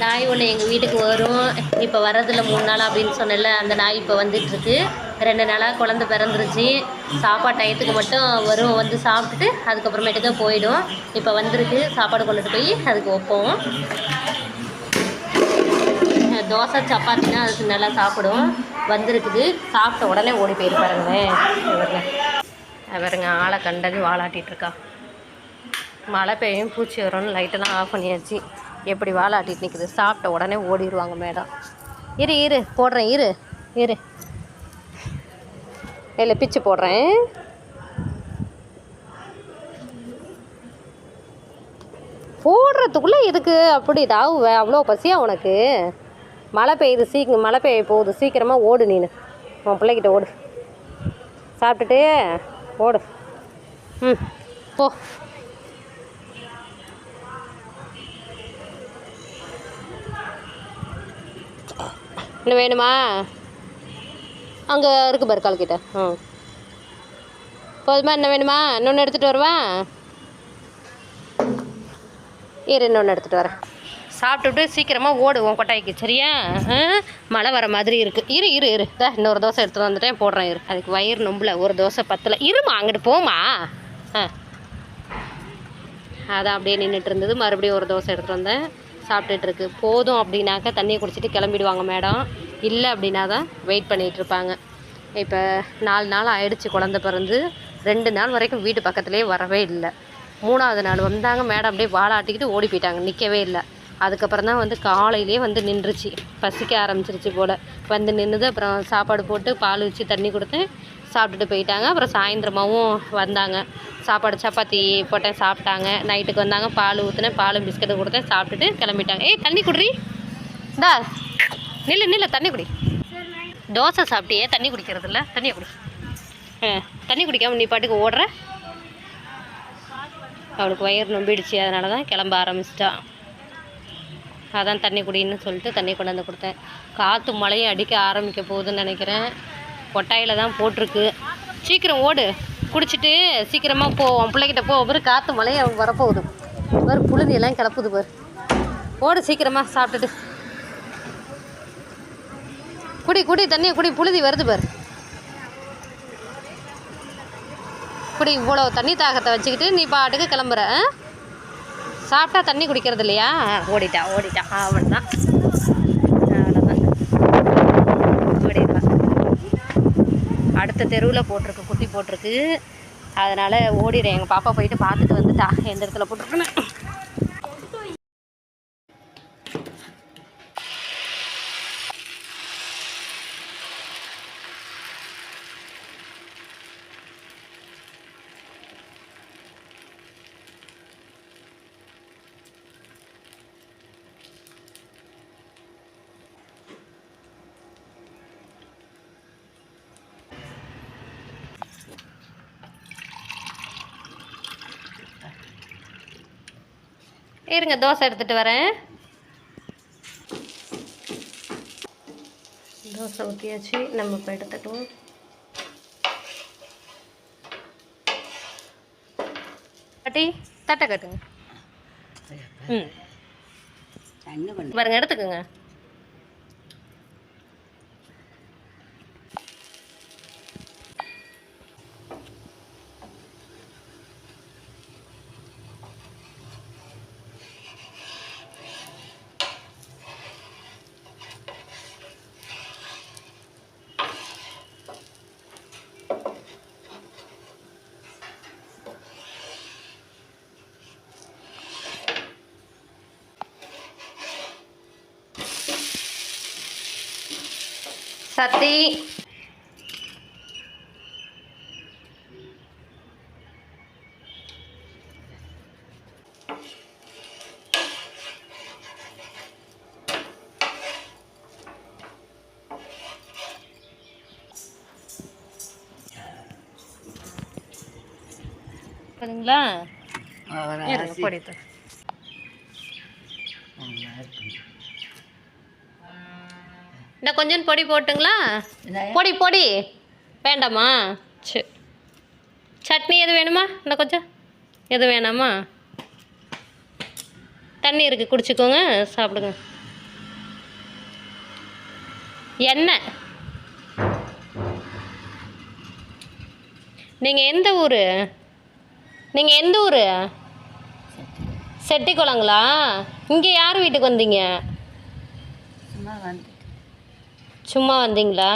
நாய் ஒன்று எங்கள் வீட்டுக்கு வரும். இப்போ வர்றதில்ல மூணு நாள் அப்படின்னு சொன்னல அந்த நாய் இப்போ வந்துட்டுருக்கு. ரெண்டு நாளாக குழந்த பிறந்துருச்சு. சாப்பாடு டயத்துக்கு மட்டும் வரும். வந்து சாப்பிட்டுட்டு அதுக்கப்புறமேட்டுக்கு போயிடும். இப்போ வந்திருக்கு. சாப்பாடு கொண்டுட்டு போய் அதுக்கு வைப்போம். தோசை சப்பாத்தினா அதுக்கு நல்லா சாப்பிடும். வந்திருக்குது. சாப்பிட்ட உடனே ஓடி போயிரு பாருங்களேன். இவருங்க. வருங்க ஆளை கண்டது வாழாட்டிகிட்ருக்கா மழை பெய்யும் பூச்சி வரும்னு லைட்டெல்லாம் ஆஃப் பண்ணியாச்சு. எப்படி வாலாட்டிட்டு நிற்குது சாப்பிட்ட உடனே ஓடிடுவாங்க மேடம். இரு இரு போடுறேன் இரு இரு. இல்லை பிச்சு போடுறேன். போடுறதுக்குள்ளே இதுக்கு அப்படி இதாகுவ அவ்வளோ பசியா உனக்கு? மழை பெய்யுது சீக்கிரம் மழை பெய்ய போகுது சீக்கிரமாக ஓடு நீனு. உன் பிள்ளைகிட்ட ஓடு. சாப்பிட்டுட்டு ஓடு. ம் போ. இன்னும் வேணுமா? அங்கே இருக்கு பாரு கால்கிட்ட ம் போதுமா இன்னும் வேணுமா? இன்னொன்று எடுத்துகிட்டு வருவா? இரு இன்னொன்று எடுத்துகிட்டு வரேன். சாப்பிட்டுட்டு சீக்கிரமாக ஓடுவோம் கொட்டாய்க்கு சரியா? ஆ? மழை வர மாதிரி இருக்குது இரு இரு இரு. தா இன்னொரு தோசை எடுத்துகிட்டு வந்துட்டேன். போடுறேன் இரு. அதுக்கு வயிறு நொம்பல ஒரு தோசை பத்தில். இருமா அங்கிட்டு போமா? ஆ. அதான் அப்படியே நின்றுட்டு இருந்தது. மறுபடியும் ஒரு தோசை எடுத்துகிட்டு வந்தேன். சாப்பிட்டுட்டு இருக்கு போதும் அப்படின்னாக்கா தண்ணியை குடிச்சிட்டு கிளம்பிடுவாங்க மேடம். இல்லை அப்படின்னா தான் வெயிட் பண்ணிகிட்டு இருப்பாங்க இப்போ நாலு நாள் ஆயிடுச்சு குழந்த பிறந்து. ரெண்டு நாள் வரைக்கும் வீட்டு பக்கத்துலேயே வரவே இல்லை. மூணாவது நாள் வந்தாங்க மேடம் அப்படியே வாழாட்டிக்கிட்டு ஓடி போயிட்டாங்க. நிற்கவே இல்லை. அதுக்கப்புறம் தான் வந்து காலையிலேயே வந்து நின்றுச்சு. பசிக்க ஆரம்பிச்சிருச்சு போல். வந்து நின்றுது அப்புறம் சாப்பாடு போட்டு பால் வச்சு தண்ணி கொடுத்து சாப்பிட்டுட்டு போயிட்டாங்க. அப்புறம் சாயந்தரமாகவும் வந்தாங்க. சாப்பாடு சப்பாத்தி போட்டேன் சாப்பிட்டாங்க. நைட்டுக்கு வந்தாங்க பால் ஊற்றினேன் பாலும் பிஸ்கட்டு கொடுத்தேன் சாப்பிட்டுட்டு கிளம்பிட்டாங்க. ஏய் தண்ணி குடி இந்தா நில்லு நில்லு தண்ணி குடி. தோசை சாப்பிட்டியே தண்ணி குடிக்கிறது இல்லை தண்ணியை குடி. தண்ணி குடிக்காமல் நீ பாட்டுக்கு ஓடுற. அவளுக்கு வயிறு நொம்பிடுச்சு அதனால தான் கிளம்ப ஆரம்பிச்சிட்டான் அதான் தண்ணி குடின்னு சொல்லிட்டு தண்ணி கொண்டாந்து கொடுத்தேன். காற்று மழையும் அடிக்க ஆரம்பிக்க போகுதுன்னு நினைக்கிறேன். கொட்டாயில் தான் போட்டிருக்கு. சீக்கிரம் ஓடு. குடிச்சிட்டு சீக்கிரமாக போ உன் பிள்ளைகிட்ட போ. ஒரு காற்று மழையும் வரப்போகுது. பாரு புழுதி எல்லாம் கிளப்புது பாரு. ஓடு சீக்கிரமாக சாப்பிட்டுட்டு. குடி குடி தண்ணியை குடி. புழுதி வருது பாரு. குடி இவ்வளோ தண்ணி தாகத்தை வச்சுக்கிட்டு நீ பாட்டுக்கு கிளம்புற சாப்பிட்டா தண்ணி குடிக்கிறது இல்லையா? ஓடிட்டா ஓடிட்டா. அவன் தான் அடுத்த தெருவில் போட்டிருக்கு குட்டி போட்டிருக்கு. அதனால் ஓடிடுறேன் எங்கள் பாப்பா போயிட்டு பார்த்துட்டு வந்துட்டா. எந்த இடத்துல போட்டிருக்குன்னு. இருங்க தோசை எடுத்துகிட்டு வரேன். தோசை ஊற்றியாச்சு நம்ம இப்போ எடுத்துக்குவோம் பாட்டி தட்டை கட்டுங்க. ம். பாருங்க எடுத்துக்கோங்க. சத்தி சரிங்களா ஒரு இந்த கொஞ்சம் பொடி போட்டுங்களா? பொடி பொடி. வேண்டாமா? சரி சட்னி எது வேணுமா? இந்த கொஞ்சம். எது வேணாமா? தண்ணி இருக்குது குடிச்சுக்கோங்க சாப்பிடுங்க. எண்ணெய். நீங்கள் எந்த ஊர்? நீங்கள் எந்த ஊர்? செட்டிக்குளங்களா இங்கே யார் வீட்டுக்கு வந்தீங்க? சும்மா வந்தீங்களா?